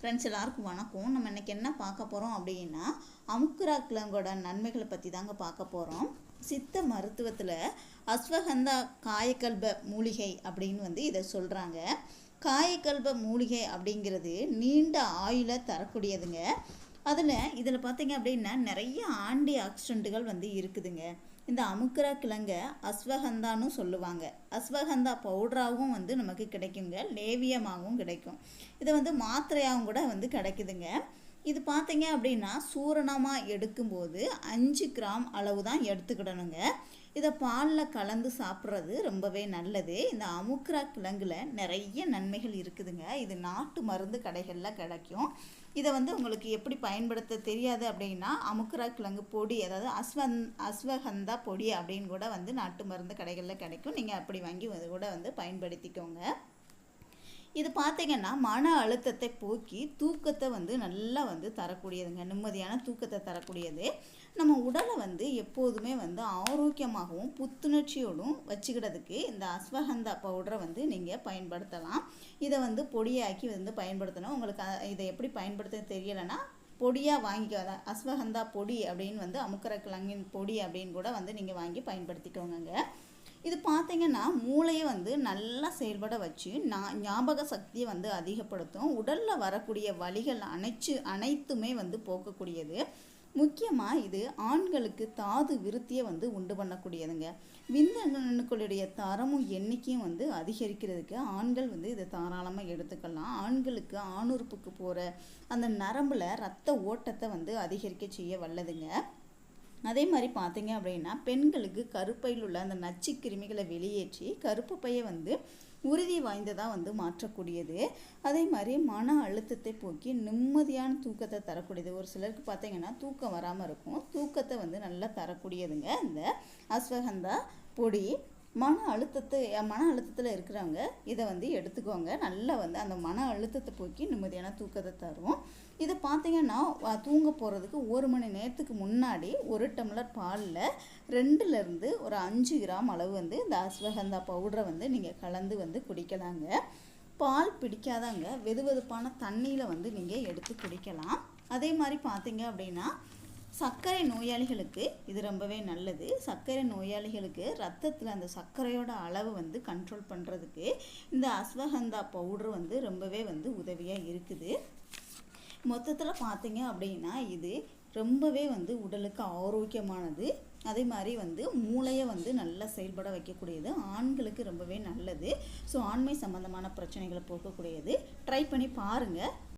Friends எல்லாருக்கும் வணக்கம். நம்ம இன்றைக்கி என்ன பார்க்க போகிறோம் அப்படின்னா அமுக்குரா கிழங்கோட நன்மைகளை பற்றி தாங்க பார்க்க போகிறோம் சித்த மருத்துவத்தில் அஸ்வகந்தா காயக்கல்ப மூலிகை அப்படின்னு வந்து இதை சொல்கிறாங்க காயக்கல்ப மூலிகை அப்படிங்கிறது நீண்ட ஆயுளை தரக்கூடியதுங்க. அதில் இதில் பார்த்தீங்க அப்படின்னா நிறைய ஆண்டி ஆக்சிடென்ட்டுகள் வந்து இருக்குதுங்க. இந்த அமுக்குரா கிழங்க அஸ்வகந்தான்னு சொல்லுவாங்க. அஸ்வகந்தா பவுடராகவும் வந்து நமக்கு கிடைக்குங்க. லேவியமாகவும் கிடைக்கும். இது வந்து மாத்திரையாகவும் கூட வந்து கிடைக்குதுங்க. இது பார்த்தீங்க அப்படின்னா சூரணமாக எடுக்கும்போது அஞ்சு கிராம் அளவு தான் எடுத்துக்கிடணுங்க. இதை பாலில் கலந்து சாப்பிட்றது ரொம்பவே நல்லது. இந்த அமுக்ரா கிழங்குல நிறைய நன்மைகள் இருக்குதுங்க. இது நாட்டு மருந்து கடைகளில் கிடைக்கும். இதை வந்து உங்களுக்கு எப்படி பயன்படுத்த தெரியாது அப்படின்னா அமுக்ரா கிழங்கு பொடி அதாவது அஸ்வந் அஸ்வகந்தா பொடி அப்படின்னு கூட வந்து நாட்டு மருந்து கடைகளில் கிடைக்கும். நீங்கள் அப்படி வாங்கி அது கூட வந்து பயன்படுத்திக்கோங்க. இது பார்த்தீங்கன்னா மன அழுத்தத்தை போக்கி தூக்கத்தை வந்து நல்லா வந்து தரக்கூடியதுங்க. நிம்மதியான தூக்கத்தை தரக்கூடியது. நம்ம உடலை வந்து எப்போதுமே வந்து ஆரோக்கியமாகவும் புத்துணர்ச்சியோடும் வச்சுக்கிறதுக்கு இந்த அஸ்வகந்தா பவுடரை வந்து நீங்கள் பயன்படுத்தலாம். இதை வந்து பொடியாக்கி வந்து பயன்படுத்தணும். உங்களுக்கு இதை எப்படி பயன்படுத்த தெரியலைன்னா பொடியாக வாங்கிக்க அஸ்வகந்தா பொடி அப்படின்னு வந்து அமுக்கர கிழங்கின் பொடி அப்படின்னு கூட வந்து நீங்கள் வாங்கி பயன்படுத்திக்கோங்க இது பார்த்தீங்கன்னா மூளையை வந்து நல்லா செயல்பட வச்சு நா- ஞாபக சக்தியை வந்து அதிகப்படுத்தும். உடலில் வரக்கூடிய வலிகள் அனைச்சு அனைத்துமே வந்து போக்கக்கூடியது. முக்கியமாக இது ஆண்களுக்கு தாது விருத்தியை வந்து உண்டு பண்ணக்கூடியதுங்க. விந்தணுக்களுடைய தரமும் எண்ணிக்கையும் வந்து அதிகரிக்கிறதுக்கு ஆண்கள் வந்து இதை தாராளமாக எடுத்துக்கலாம். ஆண்களுக்கு ஆணுறுப்புக்கு போகிற அந்த நரம்பில் ரத்த ஓட்டத்தை வந்து அதிகரிக்க செய்ய வல்லதுங்க. அதே மாதிரி பார்த்தீங்க அப்படின்னா பெண்களுக்கு கருப்பையில் உள்ள அந்த நச்சு கிருமிகளை வெளியேற்றி கருப்பு பையை வந்து உறுதி வாய்ந்ததாக வந்து மாற்றக்கூடியது. அதே மாதிரி மன அழுத்தத்தை போக்கி நிம்மதியான தூக்கத்தை தரக்கூடியது. ஒரு சிலருக்கு பார்த்தீங்கன்னா தூக்கம் வராமல் இருக்கும். தூக்கத்தை வந்து நல்லா தரக்கூடியதுங்க. இந்த அஸ்வகந்தா பொடி மன அழுத்தத்தை மன அழுத்தத்தில் இருக்கிறவங்க இதை வந்து எடுத்துக்கோங்க. நல்லா வந்து அந்த மன அழுத்தத்தை போக்கி நிம்மதியான தூக்கத்தை தரும். இதை பார்த்தீங்கன்னா தூங்க போகிறதுக்கு ஒரு மணி நேரத்துக்கு முன்னாடி ஒரு டம்ளர் பாலில் ரெண்டுலேருந்து ஒரு அஞ்சு கிராம் அளவு வந்து இந்த அஸ்வகந்தா பவுடரை வந்து நீங்கள் கலந்து வந்து குடிக்கலாங்க. பால் பிடிக்காதவங்க வெதுவெதுப்பான தண்ணியில் வந்து நீங்கள் எடுத்து குடிக்கலாம். அதே மாதிரி பார்த்தீங்க அப்படின்னா சர்க்கரை நோயாளிகளுக்கு இது ரொம்பவே நல்லது. சர்க்கரை நோயாளிகளுக்கு ரத்தத்தில் அந்த சர்க்கரையோட அளவு வந்து கண்ட்ரோல் பண்ணுறதுக்கு இந்த அஸ்வகந்தா பவுடர் வந்து ரொம்பவே வந்து உதவியாக இருக்குது. மொத்தத்தில் பார்த்தீங்க அப்படின்னா இது ரொம்பவே வந்து உடலுக்கு ஆரோக்கியமானது. அதே மாதிரி வந்து மூளையை வந்து நல்லா செயல்பட வைக்கக்கூடியது. ஆண்களுக்கு ரொம்பவே நல்லது. ஸோ ஆண்மை சம்மந்தமான பிரச்சனைகளை போக்கக்கூடியது. ட்ரை பண்ணி பாருங்கள்